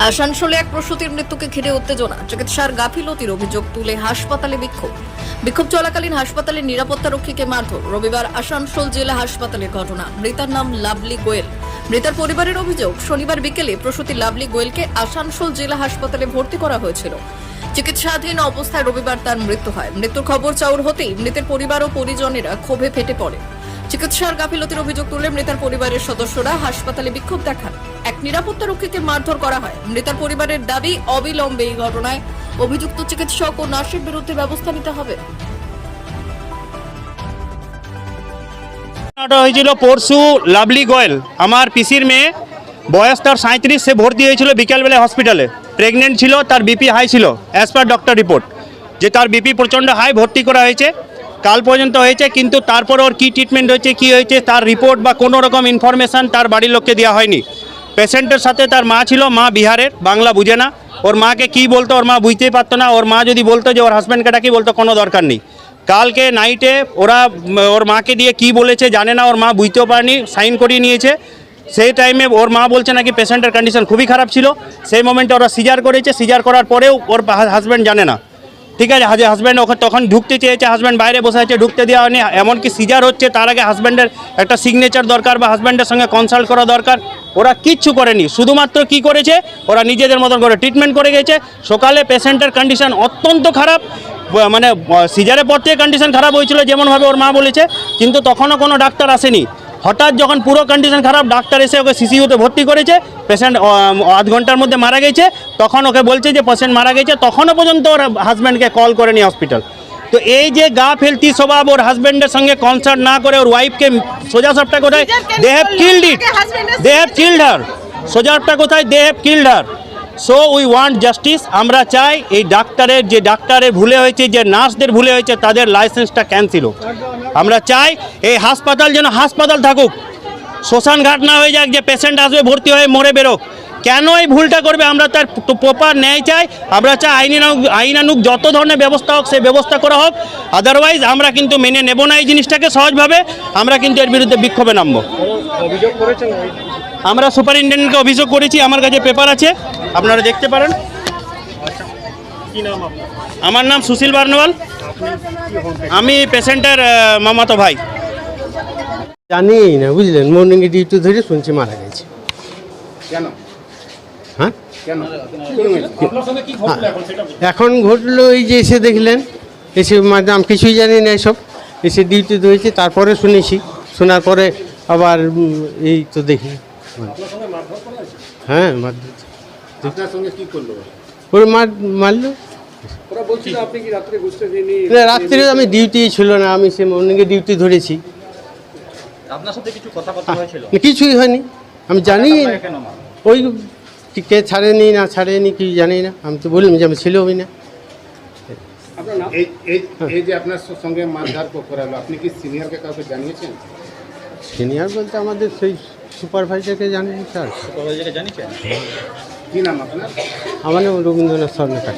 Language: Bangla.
আসানসোলে এক প্রসূতির মৃত্যুকে ঘিরে উত্তেজনা। চিকিৎসার গাফিলতির অভিযোগ তুলে হাসপাতালে বিক্ষোভ। বিক্ষোভ চলাকালীন হাসপাতালের নিরাপত্তা রক্ষীকে মারধর। রবিবার আসানসোল জেলা হাসপাতালের ঘটনা। মৃতার নাম লাভলি গোয়েল। মৃতার পরিবারের অভিযোগ, শনিবার বিকেলে প্রসূতি লাভলি গোয়েলকে আসানসোল জেলা হাসপাতালে ভর্তি করা হয়েছিল। চিকিৎসাধীন অবস্থায় রবিবার তার মৃত্যু হয়। মৃত্যুর খবর চাউর হতেই মৃতের পরিবার ও পরিজনেরা ক্ষোভে ফেটে পড়ে। চিকিৎসার গাফিলতির অভিযোগ তুলে মৃতার পরিবারের সদস্যরা হাসপাতালে বিক্ষোভ দেখান। এক নিরাপত্তা রক্ষীকে মারধর করা হয়। মৃতার পরিবারের দাবি অবিলম্বে এই ঘটনায় অভিযুক্ত চিকিৎসক ও নার্সের বিরুদ্ধে ব্যবস্থা নিতে হবে। হয়েছিল পরশু লাভলি গোয়েল, আমার পিসির মেয়ে। বয়স তার সাঁত্রিশ সে ভর্তি হয়েছিল বিকেলবেলা হসপিটালে। প্রেগনেন্ট ছিল, তার বিপি হাই ছিল অ্যাজ পার ডক্টর রিপোর্ট যে তার বিপি প্রচণ্ড হাই ভর্তি করা হয়েছে কাল পর্যন্ত হয়েছে, কিন্তু তারপর ওর কী ট্রিটমেন্ট হয়েছে, কী হয়েছে, তার রিপোর্ট বা কোনো রকম ইনফরমেশান তার বাড়ির লোককে দেওয়া হয়নি। পেশেন্টের সাথে তার মা ছিল, মা বিহারের, বাংলা বুঝে না। ওর মাকে কি বলতো, ওর মা বুঝতেই পারতো না। ওর মা যদি বলতো যে ওর হাজব্যান্ডকে ডাকি, বলতো কোনো দরকার নেই। কালকে নাইটে ওরা, ওর মাকে দিয়ে কি বলেছে জানে না, ওর মা বুঝতেও পারেনি সাইন করিয়ে নিয়েছে। সেই টাইমে ওর মা বলছে নাকি পেশেন্টের কন্ডিশন খুবই খারাপ ছিল। সেই মোমেন্টে ওরা সিজার করেছে। সিজার করার পরেও ওর হাজব্যান্ড জানে না। ঠিক আছে, হাজে হাজব্যান্ড ওখানে তখন ঢুকতে চেয়েছে হাজব্যান্ড বাইরে বসে আছে, ঢুকতে দেওয়া হয়নি। এমনকি সিজার হচ্ছে, তার আগে হাজব্যান্ডের একটা সিগনেচার দরকার বা হাজব্যান্ডের সঙ্গে কনসাল্ট করা দরকার। ওরা কিচ্ছু করেনি, শুধুমাত্র কি করেছে, ওরা নিজেদের মতন করে ট্রিটমেন্ট করে গেছে। সকালে পেশেন্টের কন্ডিশন অত্যন্ত খারাপ মানে সিজারের পর থেকে কন্ডিশন খারাপ হয়েছিল, যেমনভাবে ওর মা বলেছে, কিন্তু তখনও কোনো ডাক্তার আসেনি। হঠাৎ যখন পুরো কন্ডিশন খারাপ ডাক্তার এসে ওকে সিসিউতে ভর্তি করেছে পেশেন্ট আধ ঘণ্টার মধ্যে মারা গেছে তখন ওকে বলছে যে পেশেন্ট মারা গেছে তখনও পর্যন্ত ওর হাজব্যান্ডকে কল করেনি হসপিটাল তো এই যে গা ফেলতি স্বভাব ওর হাজব্যান্ডের সঙ্গে কনসার্ট না করে ওর ওয়াইফকে সোজা সবটা কোথায়? They have killed it they have killed her সোজাটা কোথায়? They have killed her so we want justice আমরা চাই এই ডাক্তারের যে ডাক্তারের ভুলে হয়েছে, যে নার্সদের ভুলে হয়েছে, তাদের লাইসেন্সটা ক্যান্সেল হোক। আমরা চাই এই হাসপাতাল যেন হাসপাতাল থাকুক। শ্মশান ঘাট না হয়ে যাক, যে পেশেন্ট আসবে, ভর্তি হয়ে মরে বেরোক। কেন এই ভুলটা করবে? আমরা তার প্রপার ন্যায় চাই। আমরা চাই আইনানুক আইনানুক যত ধরনের ব্যবস্থা হোক সেই ব্যবস্থা করা হোক। আদারওয়াইজ আমরা কিন্তু মেনে নেব না এই জিনিসটাকে সহজভাবে। আমরা কিন্তু এর বিরুদ্ধে বিক্ষোভে নামবো। আমরা সুপারিনটেন্ডেন্টকে অভিযোগ করেছি আমার কাছে পেপার আছে। আপনারা দেখতে পারেন। আমার নাম সুশীল বার্নওয়াল। আমি পেশেন্টের মামাতো ভাই। জানি না বুঝলেন মর্নিংয়ে ডিউটি ধরে শুনছি মারা গেছে। কেন? হ্যাঁ? এখন ঘটলো এই যে এসে দেখলেন এসে ম্যাডাম কিছুই জানি না এসব। এসে ডিউটি ধরেছে তারপরে শুনেছি। শোনার পরে আবার এই তো দেখি। হ্যাঁ। আপনার সঙ্গে কি করল? ওরা মার মারলো? রাত্রে আমি ডিউটি ছিল না আমি সে মর্নিংয়ে ডিউটি ধরেছি। আপনার সাথে কিছু কথাবার্তা হয়েছিল? কিছুই হয়নি। আমি জানি ওই কে ছাড়েনি না ছাড়েনি কি জানি না। আমি তো বললাম যে আমি ছিলই না। আপনার নাম? এই এই এই যে আপনার সঙ্গে মারধার করালো আপনি কি সিনিয়রকে কাউকে জানিয়েছেন? সিনিয়র বলতে আমাদের সেই সুপারভাইজারকে জানেন স্যার। সুপারভাইজারকে জানিয়েছেন? কি নাম আপনার? আমার নাম রবীন্দ্রনাথ স্বর্ণকার